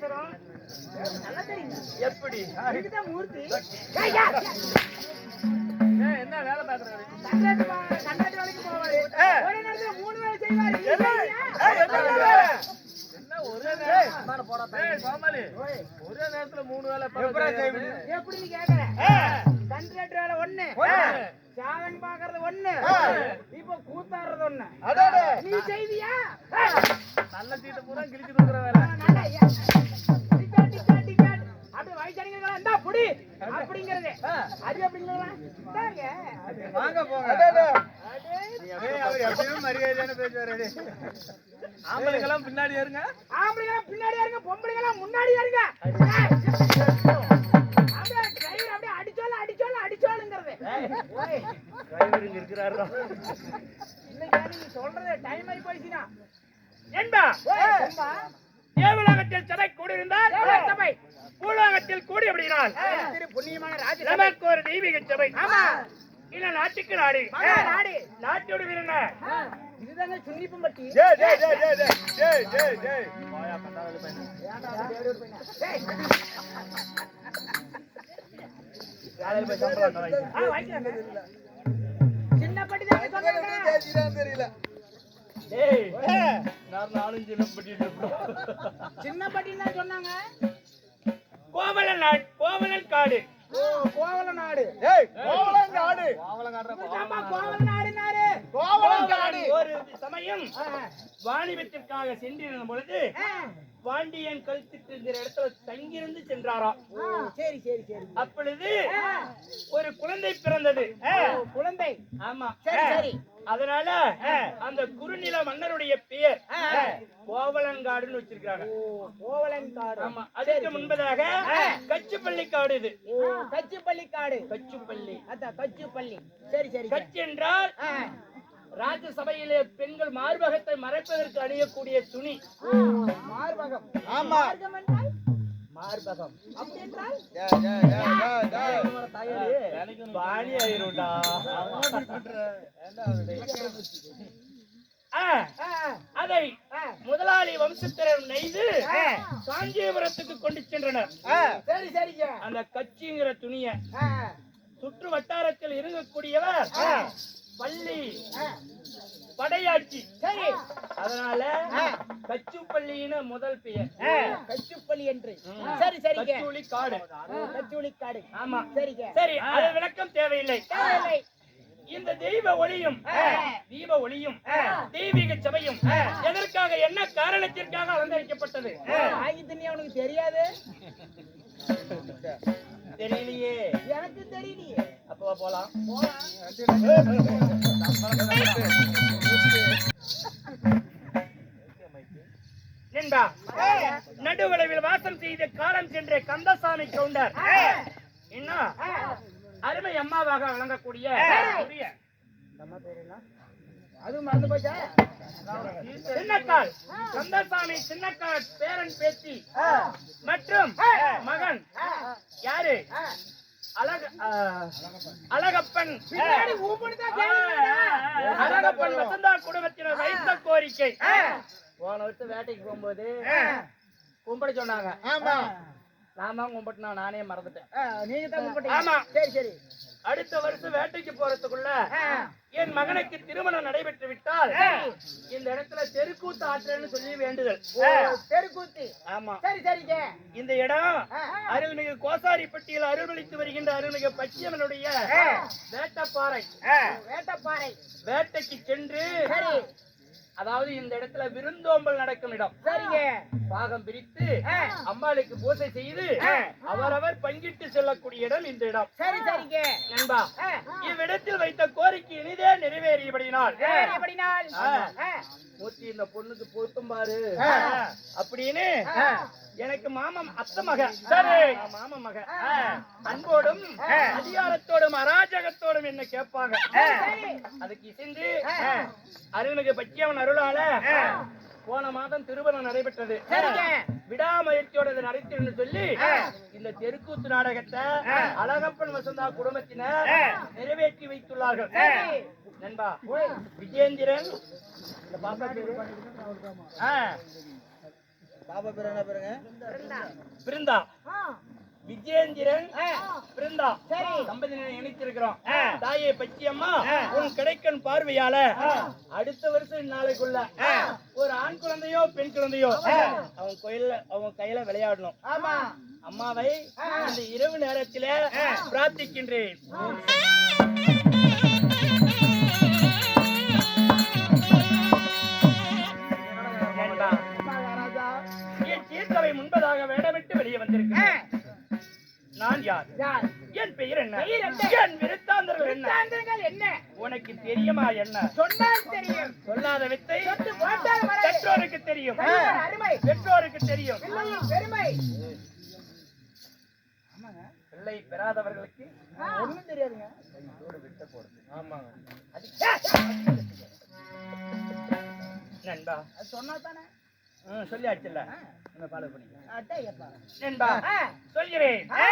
பேசுறோம். எப்படி? மூர்த்தி. என்ன வேலை பாக்குறாரு வேலைக்கு போவாரு. மூணு வேலை செய்வாரு. என்ன? ஒரே நேரம்? கோமாளி, ஒரே நேரத்துல மூணு வேலை பார்க்கறது எப்படின்னு கேக்குற? கண்டாட்டு வேலை ஒண்ணு. சாவன் பாக்குறது ஒண்ணு. இப்போ கூத்தாடுறது ஒண்ணு. நீ செய்வியா? நல்ல சீட்டை பூரா கிழிச்சு கொடுக்குற வேலை. அது எப்படிங்களா பேசுவாரு. ஆம்பளைங்க பின்னாடி இருங்க ஆம்பளைங்க பின்னாடி இருங்க பொம்பளைங்க முன்னாடி இருங்க அடிச்சோல அடிச்சோல அடிச்சோலுங்கிறது டிரைவர் இங்க இருக்கிறாரா இன்னைக்கு நீங்க சொல்றது டைம் ஆகி போயிடுச்சுனா என்பா ஏவலாகத்தில் சபை கூடியிருந்தால் சபை. பூலோகத்தில் கூடி அப்படினால் நமக்கு ஒரு தெய்வீக சபை. இல்ல நாட்டுக்கு நாடு. நாட்டோடு விருந்த இதுதாங்க சுன்னிப்பம் பட்டி. சின்ன பட்டி தான் தெரியல. சின்ன பட்டின்னு சொன்னாங்க. கோவல நாடு கோவலன் காடு. கோவல கோவலன் காடு. கோவலன் நாடுனாரு கோவலன் காடு. ஒரு சமயம் வாணிபத்திற்காக சென்றிருந்த பொழுது பாண்டியன் கழுத்துட்டு இருக்கிற இடத்துல தங்கியிருந்து சென்றாராம் சரி சரி சரி. அப்பொழுது ஒரு குழந்தை பிறந்தது. குழந்தை. ஆமா. சரி சரி. அதனால அந்த குறுநில மன்னருடைய பெயர் கோவலங்காடுன்னு வச்சிருக்காங்க ஓ கோவலன் காடு ஆமா அதுக்கு முன்பதாக கச்சுப்பள்ளி காடு இது. கச்சிப்பள்ளி காடு கச்சுப்பள்ளி. அதான் கச்சிப்பள்ளி. சரி சரி கட்சி என்றால். ராஜசபையிலே பெண்கள் மார்பகத்தை மறைப்பதற்கு அணியக்கூடிய துணி. மார்பகம். ஆமா. என்றால் மார்பகம். பாணி ஆயிரும்டா அதை. முதலாளி வம்சத்தினர் நெய்து காஞ்சிபுரத்துக்கு கொண்டு சென்றனர். சரி சரிங்க. அந்த கட்சிங்கிற துணிய சுற்று வட்டாரத்தில் இருக்கக்கூடியவர் பள்ளி. படையாட்சி. சரி அதனால கச்சுப்பள்ளின்னு முதல் பெயர். கச்சிப்பள்ளி என்று. சரி சரிங்க. கச்சூலி காடு. கச்சூலி காடு. ஆமா. சரிங்க. சரி அது விளக்கம் தேவையில்லை. தேவையில்லை. இந்த தெய்வ ஒளியும் தீப ஒளியும் தெய்வீக சபையும் எதற்காக என்ன காரணத்திற்காக அலங்கரிக்கப்பட்டது? ஆகி தண்ணி அவனுக்கு தெரியாது? தெரியலையே. எனக்கு தெரியலையே. அப்போ போலாம். என்பா நடுவளவில் வாசம் செய்த காலம் சென்ற கந்தசாமி கவுண்டர். இன்னும் அருமை அம்மாவாக வழங்கக்கூடிய உரிய. அது மறந்து போச்சா? சின்னக்கால். கந்தசாமி சின்னக்கால் பேரன் பேத்தி. மற்றும் மகன். யாரு? அழகப்பன். அழகப்பன் வசந்தா குடும்பத்தினர் வைத்த கோரிக்கை. போன வருஷம் வேட்டைக்கு போகும்போது கும்பிட சொன்னாங்க. ஆமா. நான் தான் கும்பிட்டுனா? நானே மறந்துட்டேன். நீங்க தான் கும்பிட்டீங்க. சரி சரி. அடுத்த வருஷம் வேட்டைக்கு போறதுக்குள்ள என் மகனுக்கு திருமணம் நடைபெற்று விட்டால் இந்த இடத்துல தெருக்கூத்து ஆற்றுன்னு சொல்லி வேண்டுதல். தெருக்கூத்து. ஆமா. சரி சரிங்க இந்த இடம் அருள்மிகு கோசாரிப்பட்டியில் அருள்மளித்து வருகின்ற அருள்மிகு பச்சியம்மனுடைய வேட்டப்பாறை. வேட்டப்பாறை. வேட்டைக்கு சென்று அதாவது இந்த இடத்துல விருந்தோம்பல் நடக்கும் இடம். சரிங்க. பாகம் பிரித்து அம்பாளுக்கு பூஜை செய்து அவரவர் பங்கிட்டு செல்லக்கூடிய இடம் இந்த இடம். சரி சரிங்க. நண்பா இவ்விடத்தில் வைத்த கோரிக்கை இனிதே நிறைவேறியபடினால். மூர்த்தி இந்த பொண்ணுக்கு பொருத்தம் பாரு. அப்படின்னு. எனக்கு மாமன் அத்த மக. சரி. மாமன் மக. அன்போடும் அதிகாரத்தோடும் அராஜகத்தோடும் என்ன கேட்பாங்க. அதுக்கு இசைந்து அருள்மிகு பச்சியவன் அருளால போன மாதம் திருமணம் நடைபெற்றது. விடாமுயற்சியோட இதை நடத்தின்னு சொல்லி இந்த தெருக்கூத்து நாடகத்தை அழகப்பன் வசந்தா குடும்பத்தினர் நிறைவேற்றி வைத்துள்ளார்கள். நண்பா இந்த பாப்பா? ஆ, பாப்பா பேர் என்ன பேருங்க? பிருந்தா. விஜயேந்திரன் பிருந்தா. சரி. தம்பதியினை இணைத்திருக்கிறோம். தாயே பச்சியம்மா உன் கிடைக்கன் பார்வையால. அடுத்த வருஷம் நாளைக்குள்ள ஒரு ஆண் குழந்தையோ பெண் குழந்தையோ அவன் கோயில்ல அவன் கையில விளையாடணும். ஆமா. அம்மாவை இந்த இரவு நேரத்தில பிரார்த்திக்கின்றேன். விருத்தாந்தர்கள் என்ன? சான்றுகள் என்ன? உனக்கு தெரியுமா என்ன? சொன்னால் தெரியும். சொல்லாத வித்தை சொத்து போட்டால் வராது. பெற்றோருக்கு தெரியும். கல்வியின் அருமை. பெற்றோருக்கு தெரியும். பிள்ளையின் பெருமை. பிள்ளை பெறாதவர்களுக்கு ஒண்ணும் தெரியாதுங்க. ஆமாங்க. நண்பா. அது சொன்னா தானே சொல்லியாச்சுல்ல. நம்ம ஃபாலோ பண்ணிக்கலாம். நண்பா ஆ.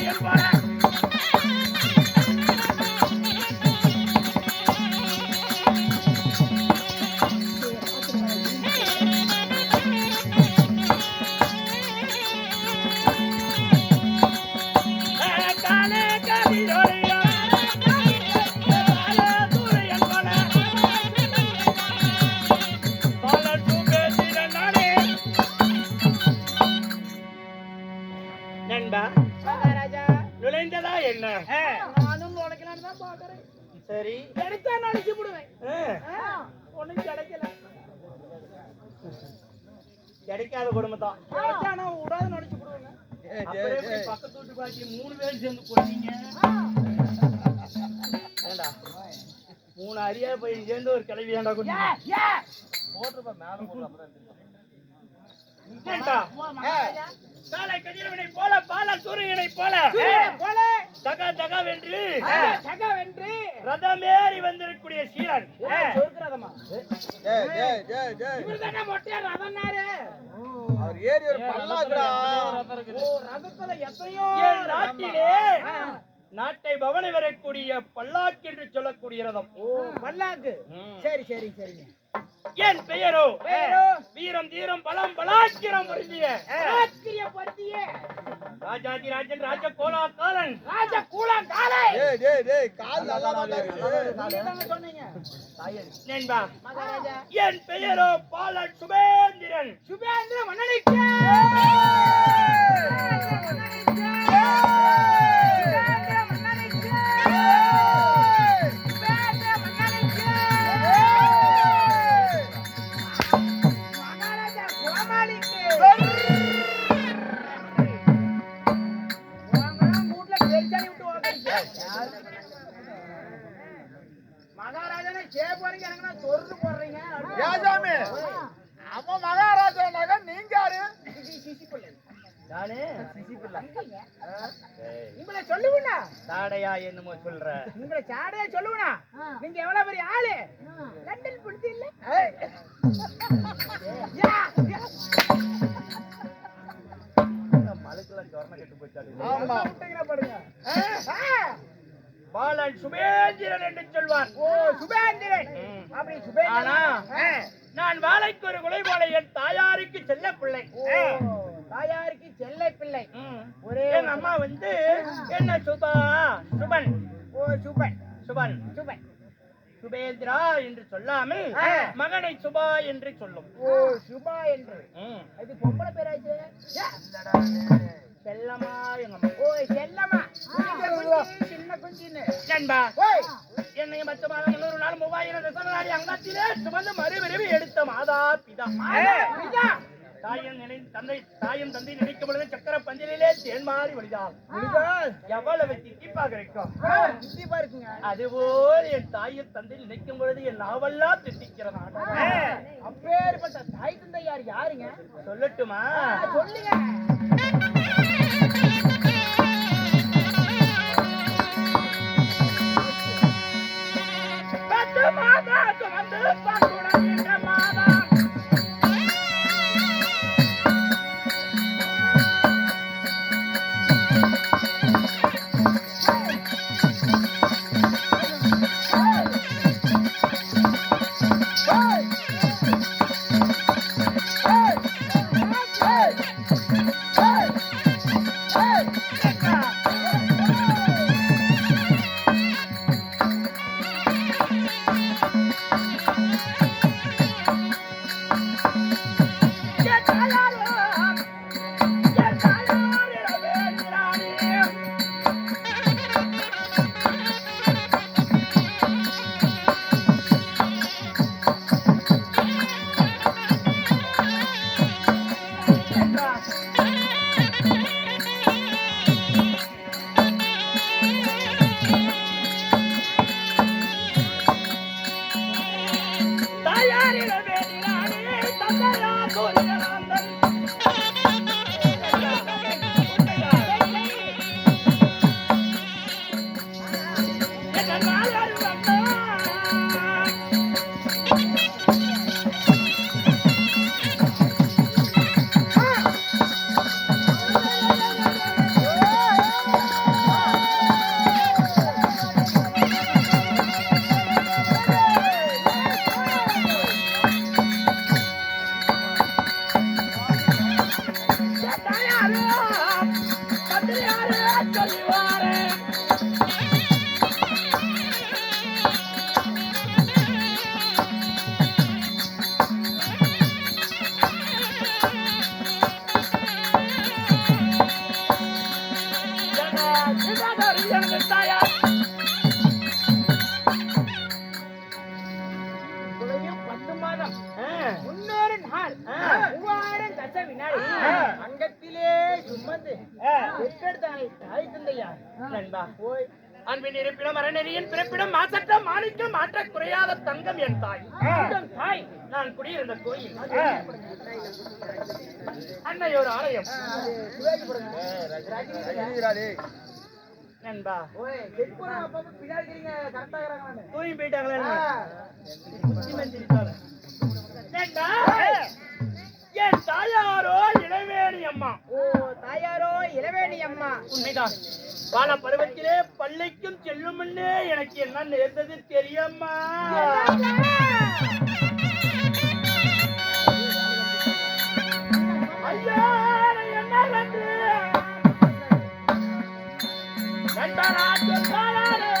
சொல்கிறேன் நண்பா பக்கத்து வீட்டு பாட்டி மூணு பேர் சேர்ந்து போட்டீங்க ஏண்டா? மூணு அரியா போய் சேர்ந்து ஒரு கிளவி ஏண்டா கொண்டு போட்டுருப்பா மேல போடுற காலை கதிரவனை போல பால சூரியனை போல. போல. தகா தகா வென்று சக வென்று ரதமேறி வந்திருக்கக்கூடிய சீரன் சொர்க்கிறதமா டேய் டேய் டேய் டேய் இவர் தானே மொட்டையா ரதன்னாரு ஒரு பல்லாக்குடா. ஓ ரதத்துல எத்தனையோ என் நாட்டிலே நாட்டை பவனி வரக்கூடிய பல்லாக்கு என்று சொல்லக்கூடிய ரதம். பல்லாக்கு. சரி சரி சரிங்க என் பெயரோ வீரம் தீரம் பலம் பலாக்கிரம் பொருந்திய. பத்தியே ராஜாதி ராஜன் ராஜ கோலா காலன் ராஜ கூலா காலை டேய் டேய் டேய் கால் நல்லா தான் இருக்குது நீங்க தாங்க சொன்னீங்க. நண்பா மகாராஜா. என் பெயரோ பாலன் சுபேந்திரன். சுபேந்திர மன்னனுக்கு. சாமி அவன் மகாராஜானாக நீங்க யாரு? சிசி பிள்ளை நானு உங்களை சொல்லுவனா தாடையா என்னமோ சொல்ற. உங்களை சாடையா சொல்லுவனா நீங்க எவ்வளவு பெரிய ஆளு? லண்டன் புடிச்சு இல்ல. மலுக்கெல்லாம் சொரண கட்டு போச்சாடு ஆமா விட்டீங்களா பாருங்க ஆ, பாலன் சுபேந்திரன் என்று சொல்வான். ஓ சுபேந்திரன். அப்படி சுபேந்திரன். நான் வாழைக்கு ஒரு குலைபாலை என் தாயாருக்கு செல்ல பிள்ளை. தாயாருக்கு செல்லை பிள்ளை. ஒரே எங்க அம்மா வந்து என்ன சுபா சுபன். ஓ சுபன். சுபன். சுபன். சுபேந்திரா என்று சொல்லாமல். மகனை சுபா என்று சொல்லும். ஓ சுபா என்று. அது பொம்பளை பேராச்சு. செல்லமா எங்க அம்மா ஓ செல்லம்மா. நண்பா ஓய் என்னை மற்ற மாதம் நாள் மூவாயிரம் தசமநாடி அங்கத்திலே சுமந்து மறுபிறவி எடுத்த மாதா பிதா மாதா, பிதா. தாயின் நினை தந்தை தாயும் தந்தை நினைக்கும் பொழுது சக்கர பஞ்சலிலே தேன் மாறி வழிதாள் எவ்வளவு திட்டிப்பாக இருக்கும் ஆ, இப்படி பாருக்குங்க அதுபோல் என் தாயும் தந்தை நினைக்கும் பொழுது என் நாவெல்லாம் திட்டிக்கிறதா அப்பேற்பட்ட தாய் தந்தையார் யாருங்க சொல்லட்டுமா சொல்லுங்க மாதா சுமந்து அறநெறியின் பிறப்பிடம் மாசற்ற மாணிக்கம் மாற்ற குறையாத தங்கம் என் தாய். தாய் நான் குடியிருந்த கோயில். அன்னையோர் ஆலயம். நண்பா. தூங்கி போயிட்டாங்களே நண்பா. என் தாயாரோ இளவேணி அம்மா ஓ தாயாரோ இளவேணி அம்மா உண்மைதான். பால பருவத்திலே பள்ளிக்கும் செல்லும் முன்னே எனக்கு என்ன நேர்ந்தது தெரியுமா? ஐயா என்ன வந்து நண்பனா சொன்னாரே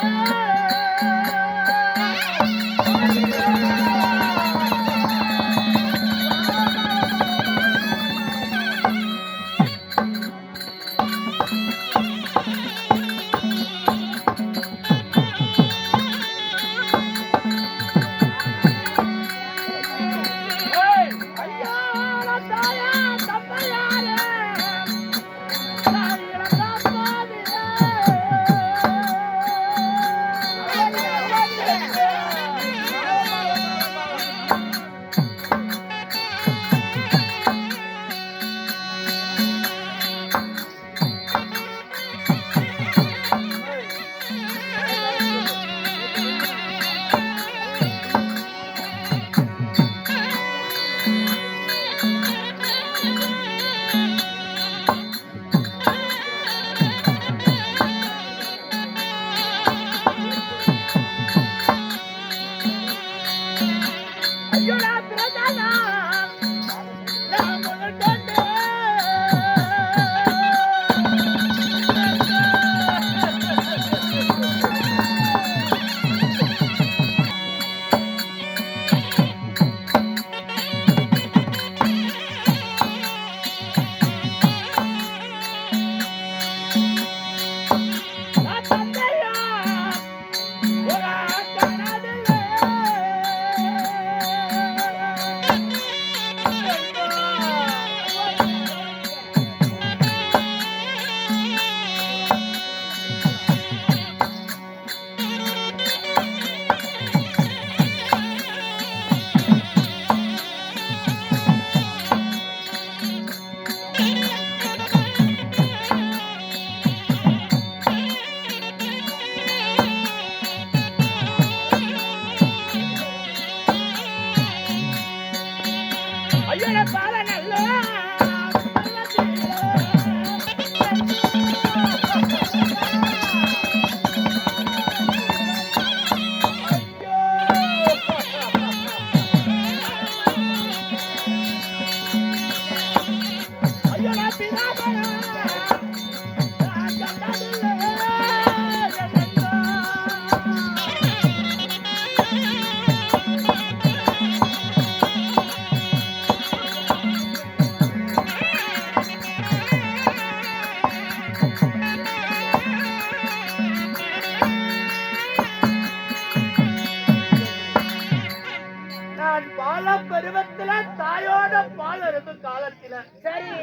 காலத்துல. சரி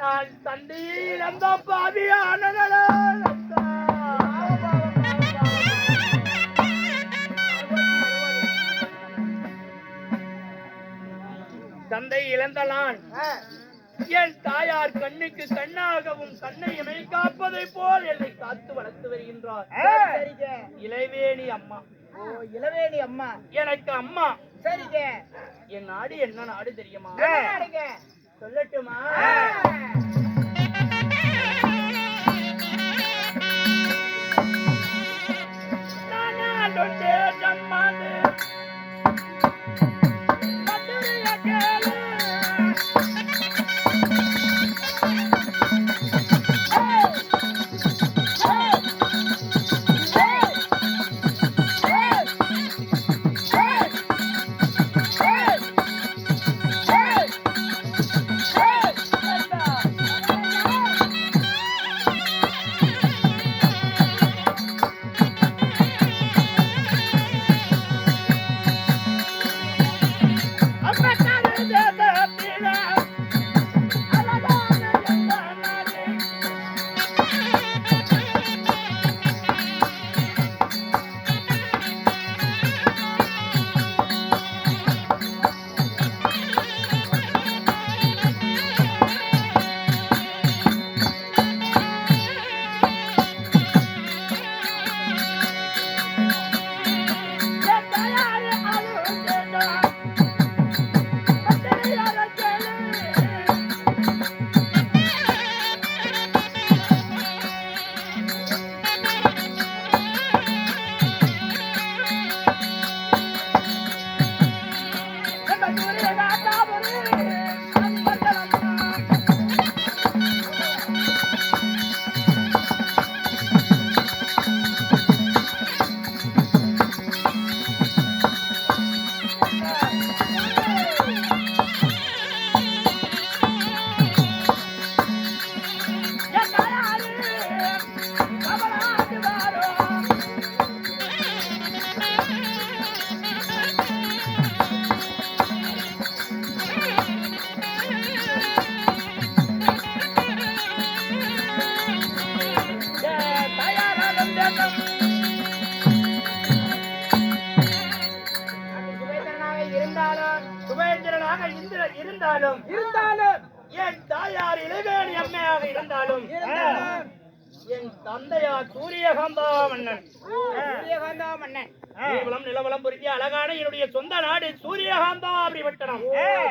நான் தந்தையை இழந்த பாவியானதா தந்தை இழந்தலான். என் தாயார் கண்ணுக்கு கண்ணாகவும் கண்ணை இமை காப்பதை போல் என்னை காத்து வளர்த்து வருகின்றார். இளைவேணி அம்மா. ஓ இளவேணி அம்மா. எனக்கு அம்மா. சரிங்க என் நாடு என்ன நாடு தெரியுமா? சொல்லட்டுமா. பத்திரிகை கேளு. நீர்வளம் நிலவளம் பொருந்திய அழகான என்னுடைய சொந்த நாடு சூரியகாந்தாபுரி பட்டணம்.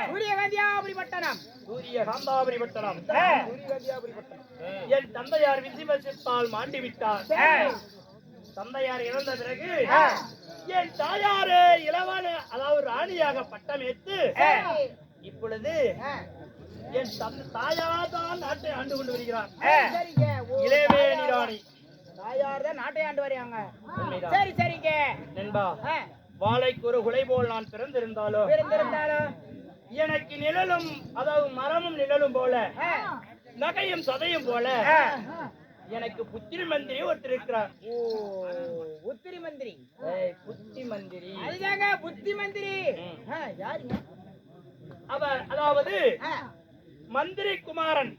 சூரியகாந்தியாபுரி பட்டணம். சூரியகாந்தாபுரி பட்டணம். என் தந்தையார் விசிவசிப்பால் மாண்டி விட்டார். தந்தையார் இறந்த பிறகு என் தாயாரு இளவன அதாவது ராணியாக பட்டமேற்று சரி. இப்பொழுது என் தன் தாயார் தான் நாட்டை ஆண்டு கொண்டு வருகிறார். இளவேணி ராணி. தாயார் தான் நாட்டை ஆண்டு வரையாங்க. சரி சரிங்க. நண்பா வாழைக்கு ஒரு குலை போல் நான் பிறந்திருந்தாலும் பிறந்திருந்தாலும் எனக்கு நிழலும் அதாவது மரமும் நிழலும் போல நகையும் சதையும் போல. எனக்கு புத்திரி மந்திரி ஒருத்தர் இருக்கிறார். ஓ உத்திரி மந்திரி. புத்தி மந்திரி. அதுதாங்க புத்தி மந்திரி. யாருங்க? அவர் அதாவது மந்திரி குமாரன்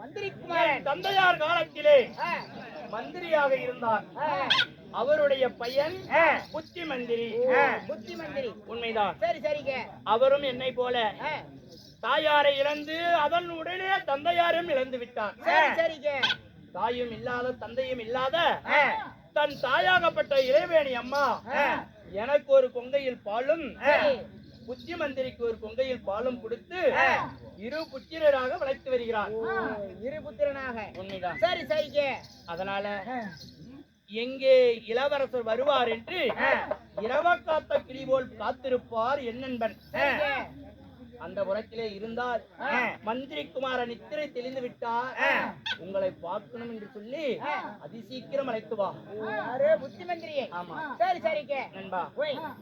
மந்திரி குமாரன் தந்தையார் காலத்திலே மந்திரியாக இருந்தார். அவருடைய பையன். புத்தி மந்திரி புத்தி மந்திரி உண்மைதான். சரி சரிங்க. அவரும் என்னை போல. தாயாரை இழந்து அதன் உடனே தந்தையாரும் இழந்து விட்டார். சரி சரிங்க. தாயும் இல்லாத தந்தையும் இல்லாத தன் தாயாகப்பட்ட இறைவேணி அம்மா எனக்கு ஒரு கொங்கையில் பாலும். புத்தி மந்திரிக்கு ஒரு கொங்கையில் பாலும் கொடுத்து. இரு புத்திரராக வளர்த்து வருகிறார். இரு புத்திரனாக. உண்மைதான். சரி சரிங்க அதனால எங்கே இளவரசர் வருவார் என்று. இரவ காத்த கிளி போல் காத்திருப்பார் என் நண்பன் அந்த புறத்திலே இருந்தால். மந்திரி குமார நித்திரை தெளிந்து விட்டார். உங்களை பார்க்கணும் என்று சொல்லி. அதிசீக்கிரம் அழைத்து வா புத்தி மந்திரியே ஆமா சரி சரிங்க நண்பா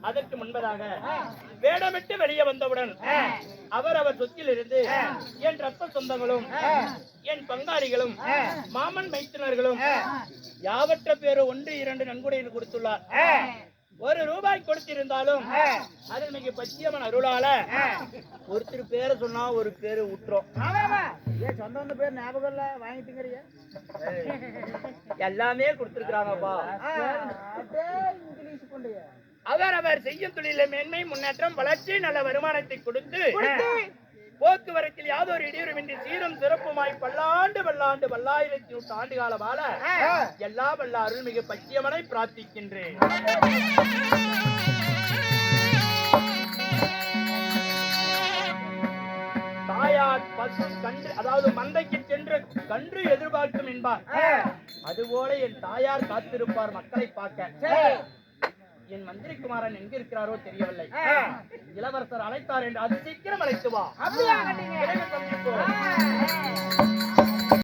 அதற்கு முன்பதாக. வேடமிட்டு வெளியே வந்தவுடன். அவர் அவர் சொத்தில் இருந்து. என் ரத்த சொந்தங்களும். என் பங்காளிகளும். மாமன் மைத்தினர்களும். யாவற்ற பேரு ஒன்று இரண்டு நன்கொடையில் கொடுத்துள்ளார். ஒரு ரூபாய் கொடுத்திருந்தாலும் அது மிக பச்சியம்மன் அருளால ஒருத்தர் பேரை சொன்னா ஒரு பேரு விட்டுரும் ஏன் சொந்த வந்த பேர் ஞாபகம் இல்ல. வாங்கிட்டுங்கறியா. எல்லாமே கொடுத்திருக்கிறாங்கப்பா. இங்கிலீஷ் கொண்டையா அவர் அவர் செய்யும் தொழில மேன்மை முன்னேற்றம் வளர்ச்சி நல்ல வருமானத்தை கொடுத்து. போக்குவரத்தில் யாதொரு இடையூறுமின்றி சீரும் சிறப்புமாய் பல்லாண்டு பல்லாண்டு பல்லாயிரத்தி நூற்று ஆண்டு கால வாழ எல்லா வல்ல அருள்மிகு பச்சியம்மனை பிரார்த்திக்கின்றேன். தாயார் பசு கன்று அதாவது மந்தைக்கு சென்று கன்று எதிர்பார்க்கும் என்பார். அதுபோல என் தாயார் காத்திருப்பார் மக்களை பார்க்க. என் மந்திரிக்குமாரன் எங்க இருக்கிறாரோ தெரியவில்லை இளவரசர் அழைத்தார் என்று அது சீக்கிரம் அழைத்து வா.